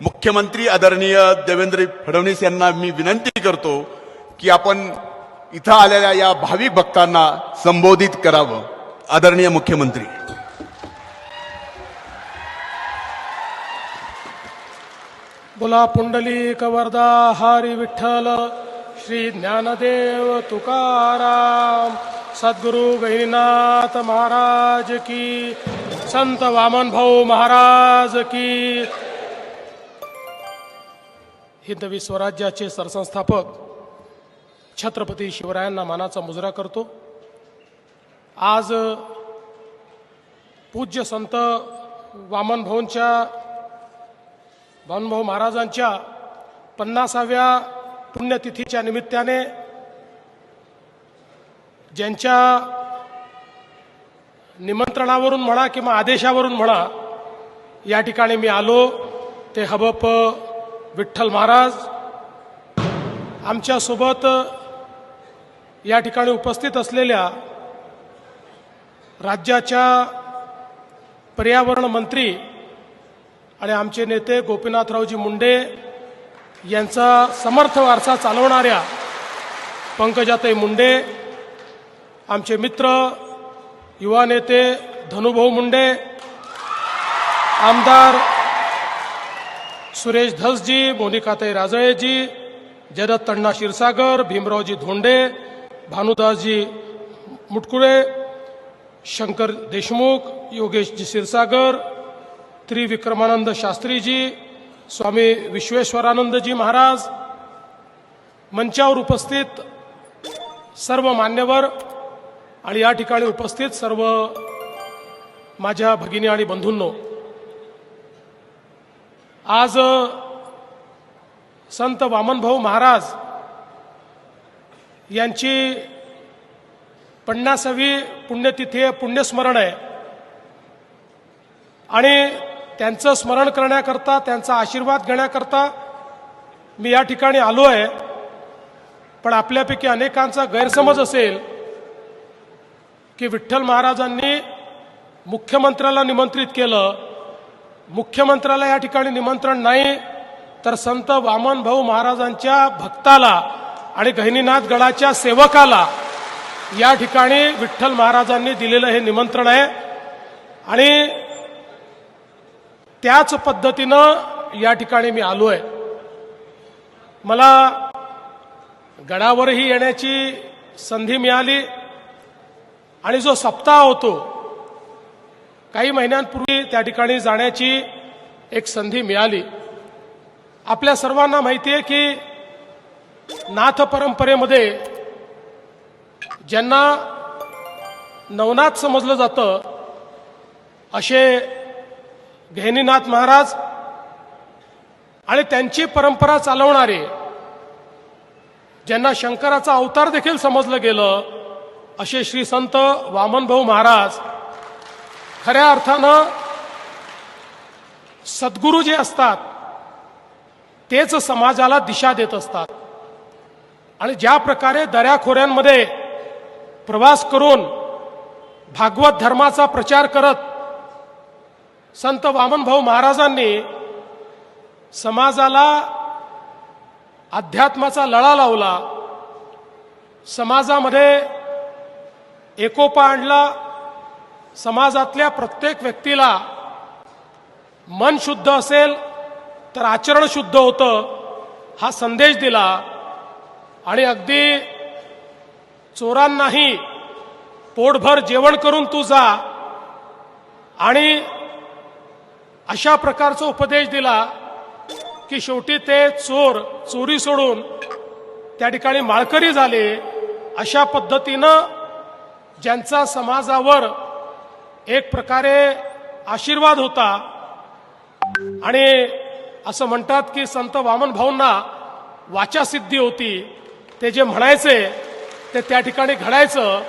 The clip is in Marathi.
मुख्यमंत्री आदरणीय देवेंद्र फडणवीस यांना मी विनंती करतो की आपण इथं आलेल्या या भाविक भक्तांना संबोधित करावं. आदरणीय मुख्यमंत्री. बोला पुंडली कवरदा हरी विठ्ठल श्री ज्ञानदेव तुकाराम सद्गुरु गैरीनाथ महाराज की संत वामन भाऊ महाराज की हिंदवी स्वराज्याचे सरसंस्थापक छत्रपती शिवरायांना मानाचा मुजरा करतो. आज पूज्य संत वामनभाऊंच्या वामनभाऊ महाराजांच्या पन्नासाव्या पुण्यतिथीच्या निमित्ताने ज्यांच्या निमंत्रणावरून म्हणा किंवा आदेशावरून म्हणा या ठिकाणी मी आलो. ते हबप विठ्ठल महाराज आमच्यासोबत या ठिकाणी उपस्थित असलेल्या राज्याच्या पर्यावरण मंत्री आणि आमचे नेते गोपीनाथरावजी मुंडे यांचा समर्थ वारसा चालवणाऱ्या पंकजाताई मुंडे आमचे मित्र युवा नेते धनुभाऊ मुंडे आमदार सुरेश धसजी मोनिकाताई राजळेजी जयदत्त अण्णा क्षीरसागर भीमरावजी धोंडे भानुदासजी मुटकुळे शंकर देशमुख योगेशजी क्षीरसागर त्रिविक्रमानंद शास्त्रीजी स्वामी विश्वेश्वरानंदजी महाराज मंचावर उपस्थित सर्व मान्यवर आणि या ठिकाणी उपस्थित सर्व माझ्या भगिनी आणि बंधूंनो आज संत वामनभाऊ महाराज यांची पन्नासावी पुण्यतिथी आहे, पुण्यस्मरण आहे. आणि त्यांचं स्मरण करण्याकरता त्यांचा आशीर्वाद घेण्याकरता मी या ठिकाणी आलो आहे. पण आपल्यापैकी अनेकांचा गैरसमज असेल की विठ्ठल महाराजांनी मुख्यमंत्र्याला निमंत्रित केलं. मुख्यमंत्र्याला या ठिकाणी निमंत्रण नाही तर संत वामन भाऊ महाराजांच्या भक्ताला आणि गहिनीनाथ गडाच्या सेवकाला या ठिकाणी विठ्ठल महाराजांनी दिलेलं हे निमंत्रण आहे. आणि त्याच पद्धतीनं या ठिकाणी मी आलो आहे मला गडावरही येण्याची संधी मिळाली आणि जो सप्ताह होतो काही महिन्यांपूर्वी त्या ठिकाणी जाण्याची एक संधी मिळाली. आपल्या सर्वांना माहिती आहे की नाथ परंपरेमध्ये ज्यांना नवनाथ समजलं जातं असे घेनीनाथ महाराज आणि त्यांची परंपरा चालवणारे ज्यांना शंकराचा अवतार देखील समजलं गेलं असे श्री संत वामनभाऊ महाराज खऱ्या अर्थानं सद्गुरू जे असतात तेच समाजाला दिशा देत असतात. आणि ज्या प्रकारे दऱ्याखोऱ्यांमध्ये प्रवास करून भागवत धर्माचा प्रचार करत संत वामनभाऊ महाराजांनी समाजाला अध्यात्माचा लळा लावला समाजामध्ये एकोपा आणला समाजातल्या प्रत्येक व्यक्तीला मन शुद्ध असेल तर आचरण शुद्ध होतं हा संदेश दिला. आणि अगदी चोरांनाही पोटभर जेवण करून तू जा. आणि अशा प्रकारचा उपदेश दिला की शेवटी ते चोर चोरी सोडून त्या ठिकाणी माळकरी झाले. अशा पद्धतीनं ज्यांचा समाजावर एक प्रकारे आशीर्वाद होता. आणि असं म्हणतात की संत वामन भाऊंना वाचासिद्धी होती. ते जे म्हणायचे ते त्या ठिकाणी घडायचं.